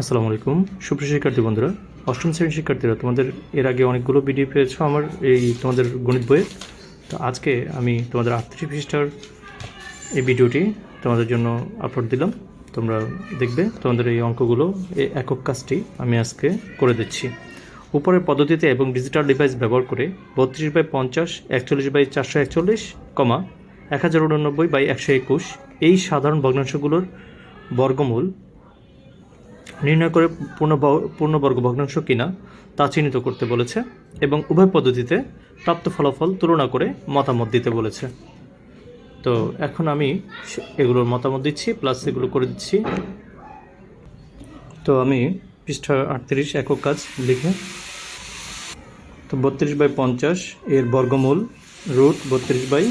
আসসালামু আলাইকুম। সুপ্রিয় শিক্ষার্থী বন্ধুরা, অষ্টম শ্রেণির শিক্ষার্থীরা, তোমাদের এর আগে অনেকগুলো ভিডিও পেয়েছ আমার এই তোমাদের গণিত বইয়ের তো আজকে আমি তোমাদের আটত্রিশ পৃষ্ঠার এই ভিডিওটি তোমাদের জন্য আপলোড দিলাম। তোমরা দেখবে তোমাদের এই অঙ্কগুলো এই একক কাজটি আমি আজকে করে দিচ্ছি। উপরের পদ্ধতিতে এবং ডিজিটাল ডিভাইস ব্যবহার করে বত্রিশ বাই পঞ্চাশ, একচল্লিশ বাই চারশো একচল্লিশ, কমা এক হাজার উননব্বই বাই একশো একুশ, এই সাধারণ ভগ্নাংশগুলোর বর্গমূল নির্ণয় করে পূর্ণ পূর্ণবর্গ ভগ্নাংশ কিনা তা চিহ্নিত করতে বলেছে এবং উভয় পদ্ধতিতে প্রাপ্ত ফলাফল তুলনা করে মতামত দিতে বলেছে। তো এখন আমি এগুলোর মতামত দিচ্ছি প্লাস এগুলো করে দিচ্ছি। তো আমি পৃষ্ঠা আটত্রিশ একক কাজ লিখে, তো বত্রিশ বাই পঞ্চাশ এর বর্গমূল রুট বত্রিশ বাই,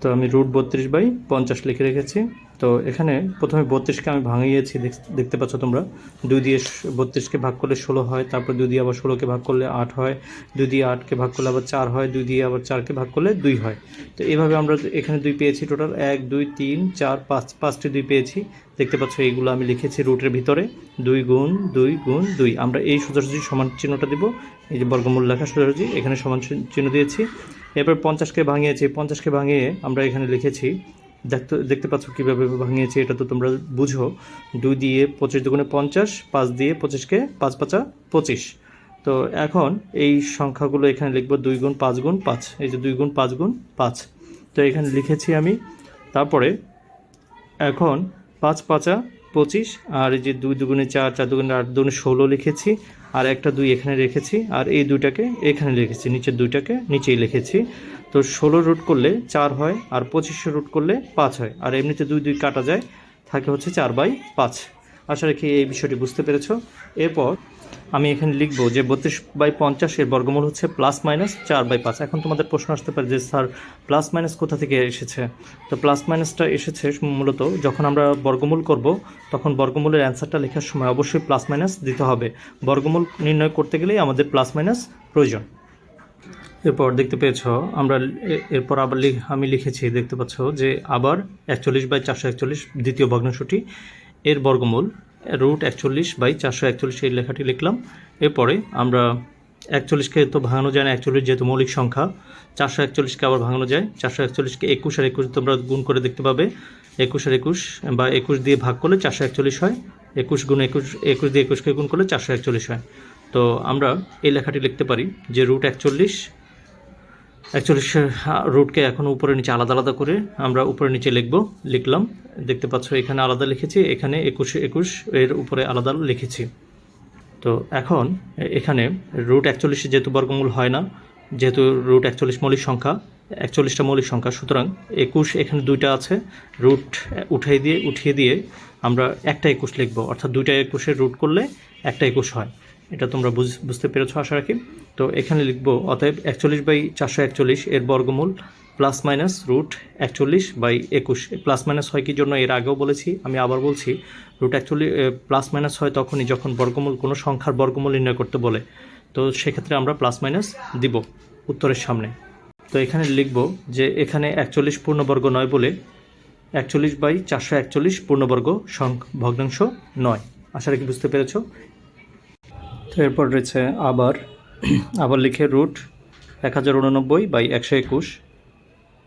তো আমি রুট বত্রিশ বাই পঞ্চাশ লিখে রেখেছি। তো এখানে প্রথমে বত্রিশকে আমি ভাঙিয়েছি দেখ- দেখতে পাচ্ছ তোমরা। দুই দিয়ে বত্রিশকে ভাগ করলে ষোলো হয়, তারপর দুই দিয়ে আবার ষোলোকে ভাগ করলে আট হয়, দুই দিয়ে আটকে ভাগ করলে আবার চার হয়, দুই দিয়ে আবার চারকে ভাগ করলে দুই হয়। তো এইভাবে আমরা এখানে দুই পেয়েছি টোটাল, এক, দুই, তিন, চার, পাঁচ, পাঁচটি দুই পেয়েছি। দেখতে পাচ্ছ এইগুলো আমি লিখেছি রুটের ভিতরে, দুই গুণ দুই গুণ, দুই। আমরা এই সোজাসুজি সমান চিহ্নটা দিব, এই যে বর্গমূল লেখা সোজাসুজি এখানে সমান চিহ্ন দিয়েছি। এরপর পঞ্চাশকে ভাঙিয়েছি, পঞ্চাশকে ভাঙিয়ে আমরা এখানে লিখেছি দেখতে দেখতে পাচ্ছ কীভাবে ভাঙিয়েছি, এটা তো তোমরা বুঝো। দুই দিয়ে পঁচিশ দুগুণে পঞ্চাশ, পাঁচ দিয়ে পঁচিশকে পাঁচ পাঁচা পঁচিশ। তো এখন এই সংখ্যাগুলো এখানে লিখব দুই গুণ পাঁচ গুণ পাঁচ। এই যে দুই গুণ পাঁচ গুণ পাঁচ। তো এখানে লিখেছি আমি। তারপরে এখন পাঁচ পাঁচা পঁচিশ, আর এই যে দুই দুগুণে চার চার দুগুণে আট, দুগুণে ষোলো লিখেছি, আর একটা দুই এখানে রেখেছি, আর এই দুইটাকে এখানে লিখেছি, নিচের দুইটাকে নিচেই লিখেছি। তো ষোলো রুট করলে চার হয় আর পঁচিশশো রুট করলে পাঁচ হয়। আর এমনিতে দুই দুই কাটা যায়, থাকে হচ্ছে চার বাই পাঁচ। আশা রাখি এই বিষয়টি বুঝতে পেরেছ। এরপর আমি এখানে লিখব যে বত্রিশ বাই পঞ্চাশ এর বর্গমূল হচ্ছে প্লাস মাইনাস চার বাই পাঁচ। এখন তোমাদের প্রশ্ন আসতে পারে যে, স্যার প্লাস মাইনাস কোথা থেকে এসেছে? তো প্লাস মাইনাসটা এসেছে মূলত যখন আমরা বর্গমূল করব, তখন বর্গমূলের অ্যান্সারটা লেখার সময় অবশ্যই প্লাস মাইনাস দিতে হবে। বর্গমূল নির্ণয় করতে গেলেই আমাদের প্লাস মাইনাস প্রয়োজন। এরপর দেখতে পেয়েছ, আমরা এরপর আবার আমি লিখেছি, দেখতে পাচ্ছ যে আবার একচল্লিশ বাই চারশো একচল্লিশ দ্বিতীয় ভগ্নাংশটি, এর বর্গমূল রুট একচল্লিশ বাই চারশো একচল্লিশ এই লেখাটি লিখলাম। এরপরে আমরা একচল্লিশকে তো ভাঙানো যায় না, একচল্লিশ যেহেতু মৌলিক সংখ্যা, চারশো একচল্লিশকে আবার ভাঙানো যায়, চারশো একচল্লিশকে একুশ আর একুশ তোমরা গুণ করে দেখতে পাবে, একুশ আর একুশ বা একুশ দিয়ে ভাগ করলে চারশো একচল্লিশ হয়, একুশ গুণ একুশ একুশ দিয়ে একুশকে গুণ করলে চারশো একচল্লিশ হয়। তো আমরা এই লেখাটি লিখতে পারি যে রুট একচল্লিশ একচল্লিশের রুটকে এখন উপরে নিচে আলাদা আলাদা করে আমরা উপরে নিচে লিখব, লিখলাম। দেখতে পাচ্ছ, এখানে আলাদা লিখেছি, এখানে একুশে একুশ, এর উপরে আলাদা লিখেছি। তো এখন এখানে রুট একচল্লিশে যেহেতু বর্গমূল হয় না, যেহেতু রুট একচল্লিশ মৌলিক সংখ্যা, একচল্লিশটা মৌলিক সংখ্যা, সুতরাং একুশ এখানে দুইটা আছে রুট উঠিয়ে দিয়ে উঠিয়ে দিয়ে আমরা একটা একুশ লিখব, অর্থাৎ দুইটা একুশে রুট করলে একটা একুশ হয়। এটা তোমরা বুঝ- বুঝতে পেরেছ, আশা রাখি। তো এখানে লিখব, অতএব একচল্লিশ বাই চারশো একচল্লিশ এর বর্গমূল প্লাস মাইনাস রুট একচল্লিশ বাই একুশ। প্লাস মাইনাস হয় কি জন্য? এর আগেও বলেছি, আমি আবার বলছি রুট অ্যাকচুয়ালি প্লাস মাইনাস হয় তখনই যখন বর্গমূল কোনো সংখ্যার বর্গমূল নির্ণয় করতে বলে। তো সেক্ষেত্রে আমরা প্লাস মাইনাস দিব উত্তরের সামনে। তো এখানে লিখব যে এখানে একচল্লিশ পূর্ণবর্গ নয় বলে একচল্লিশ বাই চারশো একচল্লিশ পূর্ণবর্গ ভগ্নাংশ নয়। আশা রাখি বুঝতে পেরেছ? এরপর রয়েছে আবার আবার লিখে রুট এক হাজার উননব্বই বাই একশো একুশ।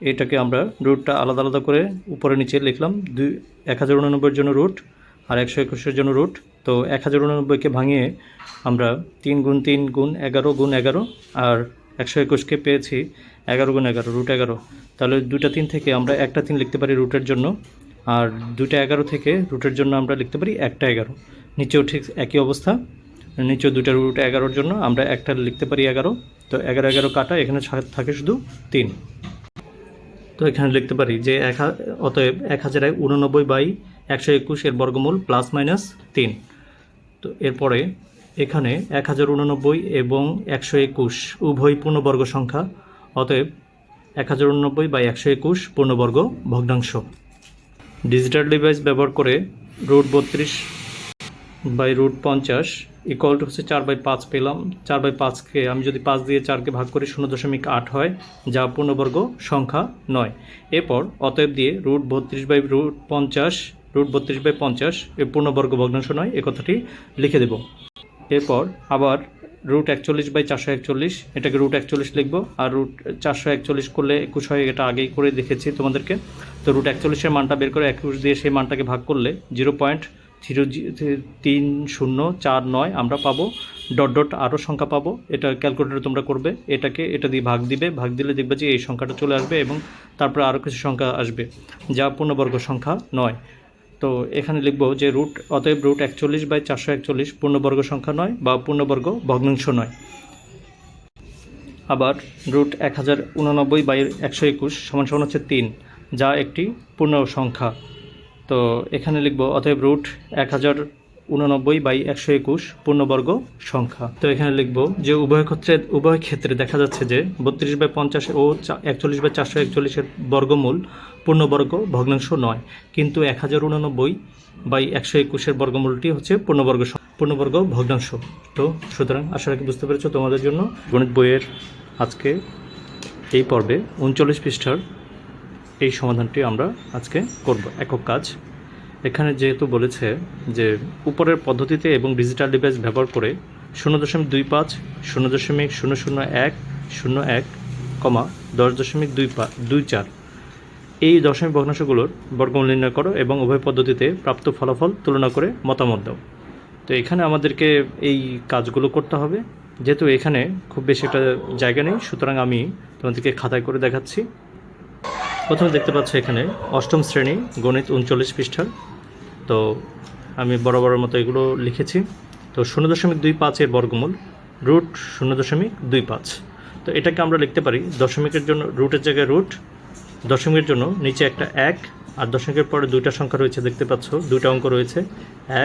এটাকে আমরা রুটটা আলাদা আলাদা করে উপরে নিচে লিখলাম, দুই এক হাজার উননব্বইয়ের জন্য রুট আর একশো একুশের জন্য রুট তো এক হাজার উননব্বইকে ভাঙিয়ে আমরা তিন গুণ তিন গুণ এগারো গুণ এগারো আর একশো একুশকে পেয়েছি এগারো গুণ এগারো রুট এগারো। তাহলে দুইটা তিন থেকে আমরা একটা তিন লিখতে পারি রুটের জন্য আর দুটা এগারো থেকে রুটের জন্য আমরা লিখতে পারি একটা এগারো। নিচেও ঠিক একই অবস্থা। নিচেও দুইটা রুট এগারোর জন্য আমরা একটা লিখতে পারি এগারো। তো এগারো এগারো কাটা, এখানে থাকে শুধু তিন। তো এখানে লিখতে পারি যে এক অতএব এক হাজার উননব্বই বাই একশো একুশ এর বর্গমূল প্লাস মাইনাস তিন। তো এরপরে এখানে এক হাজার উননব্বই এবং একশো একুশ উভয় পূর্ণবর্গ সংখ্যা, অতএব এক হাজার উননব্বই বাই একশো একুশ পূর্ণবর্গ ভগ্নাংশ। ডিজিটাল ডিভাইস ব্যবহার করে রুট বত্রিশ বাই রুট পঞ্চাশ ইকুয়াল টু হচ্ছে চার বাই পাঁচ পেলাম। চার বাই পাঁচকে আমি যদি পাঁচ দিয়ে চারকে ভাগ করি শূন্য দশমিক আট হয়, যা পূর্ণবর্গ সংখ্যা নয়। এরপর অতএব দিয়ে রুট বত্রিশ বাই রুট পঞ্চাশ রুট বত্রিশ বাই পঞ্চাশ এর পূর্ণবর্গ ভগ্নাংশ নয়, এ কথাটি লিখে দেব। এরপর আবার রুট একচল্লিশ বাই চারশো একচল্লিশ, এটাকে রুট একচল্লিশ লিখব, আর রুট চারশো একচল্লিশ করলে একুশ হয়, এটা আগেই করে দেখেছি তোমাদেরকে। তো রুট একচল্লিশের মানটা বের করে একুশ দিয়ে সেই মানটাকে ভাগ করলে জিরো পয়েন্ট জিরো তিন শূন্য চার নয় আমরা পাবো। ডট ডট আরও সংখ্যা পাবো। এটা ক্যালকুলেটর তোমরা করবে। এটাকে, এটা দিয়ে ভাগ দিবে। ভাগ দিলে দেখবে যে এই সংখ্যাটা চলে আসবে এবং তারপরে আরও কিছু সংখ্যা আসবে যা পূর্ণবর্গ সংখ্যা নয়। তো এখানে লিখব যে রুট, অতএব রুট একচল্লিশ বাই চারশো একচল্লিশ পূর্ণবর্গ সংখ্যা নয় বা পূর্ণবর্গ ভগ্নাংশ নয়। আবার রুট এক হাজার উননব্বই বাই একশো একুশ সমান সমান হচ্ছে তিন, যা একটি পূর্ণ সংখ্যা। তো এখানে লিখব, অতএব রুট এক হাজার উননব্বই বাই একশো একুশ পূর্ণবর্গ সংখ্যা। তো এখানে লিখব যে উভয় ক্ষেত্রে উভয় ক্ষেত্রে দেখা যাচ্ছে যে বত্রিশ বাই পঞ্চাশ ও একচল্লিশ বাই চারশো একচল্লিশের বর্গমূল পূর্ণবর্গ ভগ্নাংশ নয়। কিন্তু এক হাজার উননব্বই বাই একশো একুশের বর্গমূলটি হচ্ছে পূর্ণবর্গ পূর্ণবর্গ ভগ্নাংশ। তো সুতরাং আশা রাখি বুঝতে পেরেছ তোমাদের জন্য গণিত বইয়ের আজকে এই পর্বে উনচল্লিশ পৃষ্ঠার এই সমাধানটি আমরা আজকে করব। একক কাজ। এখানে যেহেতু বলেছে যে উপরের পদ্ধতিতে এবং ডিজিটাল ডিভাইস ব্যবহার করে শূন্য দশমিক দুই পাঁচ, শূন্য দশমিক শূন্য শূন্য এক শূন্য এক, কমা দশ দশমিক দুই পা, দুই চার। এই দশমিক ভগ্নাংশগুলোর বর্গমূল নির্ণয় করো এবং উভয় পদ্ধতিতে প্রাপ্ত ফলাফল তুলনা করে মতামত দাও। তো এখানে আমাদেরকে এই কাজগুলো করতে হবে। যেহেতু এখানে খুব বেশি একটা জায়গা নেই, সুতরাং আমি তোমাদেরকে খাতায় করে দেখাচ্ছি। প্রথমে দেখতে পাচ্ছ এখানে অষ্টম শ্রেণি, গণিত উনচল্লিশ পৃষ্ঠার। তো আমি বড় মতো এগুলো লিখেছি। তো শূন্য দশমিক দুই পাঁচের বর্গমূল, রুট শূন্য দশমিক দুই পাঁচ। তো এটাকে আমরা লিখতে পারি, দশমিকের জন্য রুটের জায়গায় রুট, দশমিকের জন্য নিচে একটা এক, আর দশমিকের পরে দুইটা সংখ্যা রয়েছে, দেখতে পাচ্ছ, দুইটা অঙ্ক রয়েছে,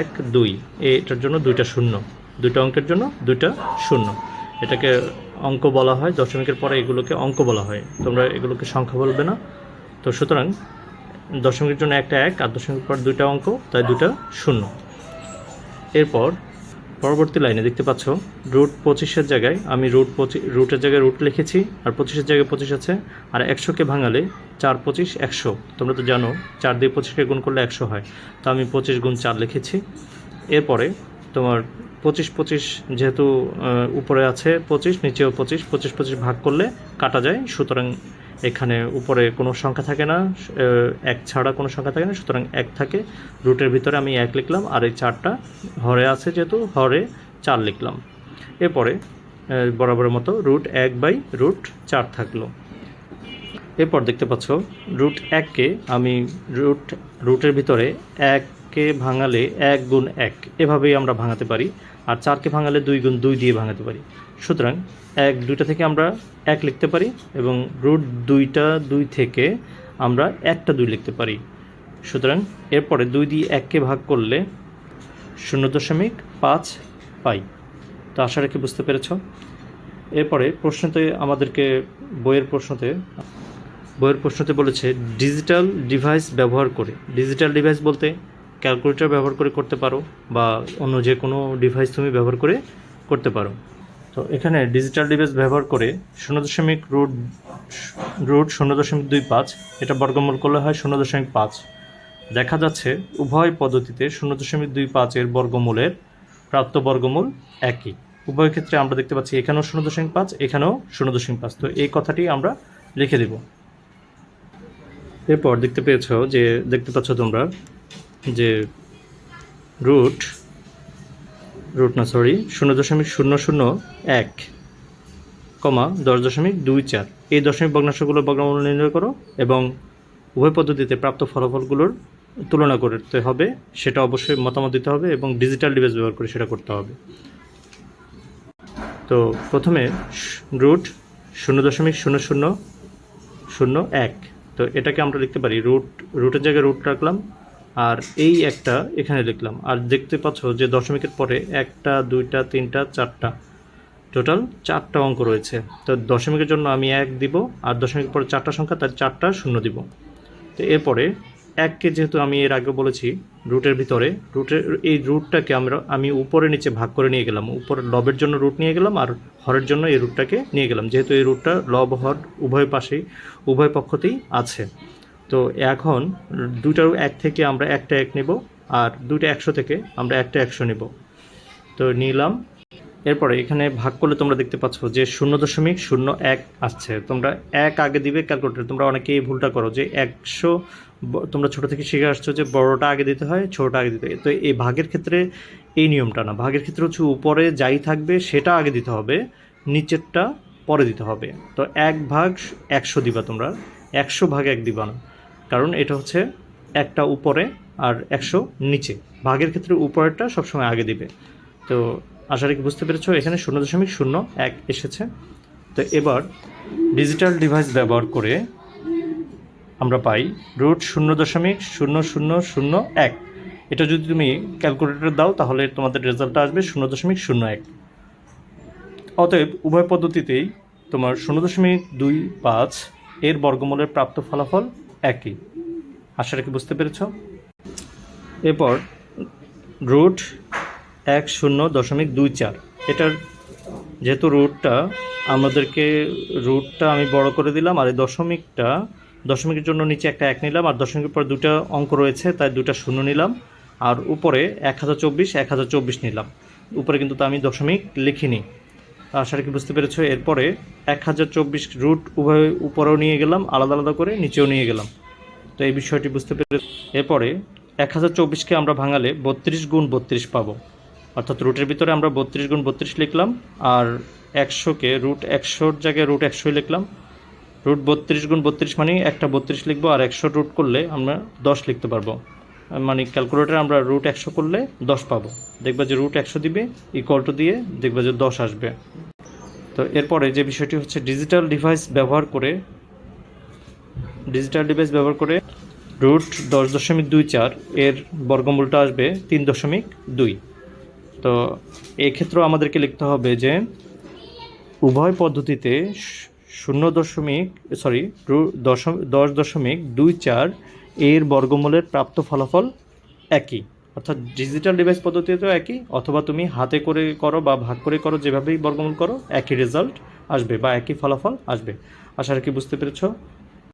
এক, দুই। এটার জন্য দুইটা শূন্য। দুইটা অঙ্কের জন্য দুইটা শূন্য। এটাকে অঙ্ক বলা হয়, দশমিকের পরে এগুলোকে অঙ্ক বলা হয়। তোমরা এগুলোকে সংখ্যা বলবে না। তো সুতরাং দশমিকের জন্য একটা এক আর দশমিকের পর দুইটা অঙ্ক, তাই দুইটা শূন্য। এরপর পরবর্তী লাইনে দেখতে পাচ্ছ রুট পঁচিশের জায়গায় আমি রুট পঁচিশ রুটের জায়গায় রুট লিখেছি আর পঁচিশের জায়গায় পঁচিশ আছে আর একশোকে ভাঙালে চার পঁচিশ একশো। তোমরা তো জানো চার দিয়ে পঁচিশকে গুণ করলে একশো হয়। তো আমি পঁচিশ গুণ চার লিখেছি। এরপরে তোমার পঁচিশ পঁচিশ যেহেতু উপরে আছে পঁচিশ, নিচেও পঁচিশ পঁচিশ পঁচিশ ভাগ করলে কাটা যায়। সুতরাং এখানে উপরে কোনো সংখ্যা থাকে না এক ছাড়া কোনো সংখ্যা থাকে না, সুতরাং এক থাকে। রুটের ভিতরে আমি এক লিখলাম, আর এই চারটা হরে আছে যেহেতু, হরে চার লিখলাম। এরপরে বরাবরের মতো রুট এক বাই রুট চার থাকল। এরপর দেখতে পাচ্ছ, রুট এককে আমি রুট, রুটের ভিতরে এককে ভাঙালে এক গুণ এক। এভাবেই আমরা ভাঙাতে পারি, আর চারকে ভাঙালে দুই গুণ দুই দিয়ে ভাঙাতে পারি। সুতরাং এক, দুইটা থেকে আমরা এক লিখতে পারি এবং রুট দুইটা, দুই থেকে আমরা একটা, দুই লিখতে পারি। সুতরাং এরপরে দুই দিয়ে এককে ভাগ করলে শূন্য দশমিক পাঁচ পাই। তো আশা রাখি বুঝতে পেরেছ। এরপরে প্রশ্নতে আমাদেরকে বইয়ের প্রশ্নতে বইয়ের প্রশ্নতে বলেছে ডিজিটাল ডিভাইস ব্যবহার করে ডিজিটাল ডিভাইস বলতে ক্যালকুলেটর ব্যবহার করে করতে পারো বা অন্য যে কোনো ডিভাইস তুমি ব্যবহার করে করতে পারো। তো এখানে ডিজিটাল ডিভাইস ব্যবহার করে শূন্য দশমিক রুট রুট শূন্য দশমিক দুই পাঁচ, এটা বর্গমূল করলে হয় শূন্য দশমিক পাঁচ। দেখা যাচ্ছে উভয় পদ্ধতিতে শূন্য দশমিক দুই পাঁচের বর্গমূলের প্রাপ্ত বর্গমূল একই। উভয় ক্ষেত্রে আমরা দেখতে পাচ্ছি এখানেও শূন্য দশমিক পাঁচ, এখানেও শূন্য দশমিক পাঁচ। তো এই কথাটি আমরা লিখে দেব। এরপর দেখতে পেয়েছ যে, দেখতে পাচ্ছ তোমরা যে রুট রুট না সরি শূন্য দশমিক শূন্য শূন্য এক, কমা দশ দশমিক দুই চার। এই দশমিক ভগ্নাংশগুলোর বর্গমূল নির্ণয় করো এবং উভয় পদ্ধতিতে প্রাপ্ত ফলাফলগুলোর তুলনা করতে হবে। সেটা অবশ্যই মতামত দিতে হবে এবং ডিজিটাল ডিভাইস ব্যবহার করে সেটা করতে হবে। তো প্রথমে রুট শূন্য দশমিক শূন্য শূন্য শূন্য এক। তো এটাকে আমরা লিখতে পারি, রুট, রুটের জায়গায় রুট রাখলাম আর এই একটা এখানে লিখলাম। আর দেখতে পাচ্ছ যে দশমিকের পরে একটা, দুইটা, তিনটা, চারটা। টোটাল চারটা অঙ্ক রয়েছে। তো দশমিকের জন্য আমি এক দিব, আর দশমিকের পরে চারটা সংখ্যা তার চারটা শূন্য দিব। তো এরপরে এককে যেহেতু আমি এর আগে বলেছি, রুটের ভিতরে, রুটের, এই রুটটাকে আমরা, আমি উপরে নিচে ভাগ করে নিয়ে গেলাম। উপরে লবের জন্য রুট নিয়ে গেলাম, আর হরের জন্য এই রুটটাকে নিয়ে গেলাম। যেহেতু এই রুটটা লব, হর, উভয় পাশেই, উভয় পক্ষতেই আছে। তো এখন দুটার এক থেকে আমরা একটা এক নেব আর দুটো একশো থেকে আমরা একটা একশো নেব। তো নিলাম। এরপরে এখানে ভাগ করলে তোমরা দেখতে পাচ্ছ যে শূন্য দশমিক শূন্য এক আসছে। তোমরা এক আগে দিবে ক্যালকুলেটর তোমরা অনেকেই ভুলটা করো যে একশো তোমরা ছোট থেকে শিখে আসছো যে বড়টা আগে দিতে হয়, ছোটটা আগে দিতে হয়। তো এই ভাগের ক্ষেত্রে এই নিয়মটা না। ভাগের ক্ষেত্রে হচ্ছে উপরে যাই থাকবে সেটা আগে দিতে হবে, নিচেরটা পরে দিতে হবে। তো এক ভাগ একশো দিবা তোমরা। একশো ভাগ এক দিবা না। কারণ এটা হচ্ছে একটা উপরে আর একশো নিচে। ভাগের ক্ষেত্রে উপরেরটা সবসময় আগে দিবে। তো আশা রাখি বুঝতে পেরেছ, এখানে শূন্য দশমিক শূন্য এক এসেছে। তো এবার ডিজিটাল ডিভাইস ব্যবহার করে আমরা পাই রুট শূন্য দশমিক শূন্য শূন্য শূন্য এক। এটা যদি তুমি ক্যালকুলেটর দাও, তাহলে তোমাদের রেজাল্টটা আসবে শূন্য দশমিক শূন্য এক। অতএব উভয় পদ্ধতিতেই তোমার শূন্য দশমিক দুই পাঁচ এর বর্গমূলের প্রাপ্ত ফলাফল একই। আশা কি বুঝতে পেরেছ? এরপর রুট এক শূন্য দশমিক দুই চার। এটার যেহেতু রুটটা আমাদেরকে রুটটা আমি বড় করে দিলাম আর এই দশমিকটা, দশমিকের জন্য নিচে একটা এক নিলাম আর দশমিকের পর দুটা অঙ্ক রয়েছে, তাই দুটা শূন্য নিলাম। আর উপরে এক হাজার চব্বিশ, এক হাজার চব্বিশ নিলাম। উপরে কিন্তু তা আমি দশমিক লিখিনি। আশা কি বুঝতে পেরেছ? এরপরে এক হাজার চব্বিশ রুট উভয় উপরেও নিয়ে গেলাম, আলাদা আলাদা করে নিচেও নিয়ে গেলাম। তো এই বিষয়টি বুঝতে পেরে এরপরে এক হাজার চব্বিশকে আমরা ভাঙালে বত্রিশ গুণ বত্রিশ পাবো। অর্থাৎ রুটের ভিতরে আমরা বত্রিশ গুণ বত্রিশ লিখলাম, আর একশোকে রুট একশোর জায়গায় রুট একশোই লিখলাম। রুট বত্রিশ গুণ বত্রিশ মানে একটা বত্রিশ লিখব, আর একশো রুট করলে আমরা দশ লিখতে পারব। মানে ক্যালকুলেটার আমরা রুট একশো করলে দশ পাবো। দেখবা যে রুট একশো দিবে ইকুয়াল টু দিয়ে দেখবা যে দশ আসবে। তো এরপরে যে বিষয়টি হচ্ছে ডিজিটাল ডিভাইস ব্যবহার করে ডিজিটাল ডিভাইস ব্যবহার করে রুট দশ দশমিক দুই চার, এর বর্গমূলটা আসবে তিন দশমিক দুই। তো এক্ষেত্রেও আমাদেরকে লিখতে হবে যে উভয় পদ্ধতিতে শূন্য দশমিক সরি দশম দশ দশমিক দুই চার এর বর্গমূলের প্রাপ্ত ফলাফল একই। অর্থাৎ ডিজিটাল ডিভাইস পদ্ধতিতেও একই, অথবা তুমি হাতে করে করো বা ভাগ করে করো, যেভাবেই বর্গমূল করো, একই রেজাল্ট আসবে বা একই ফলাফল আসবে। আশা রাখি বুঝতে পেরেছ।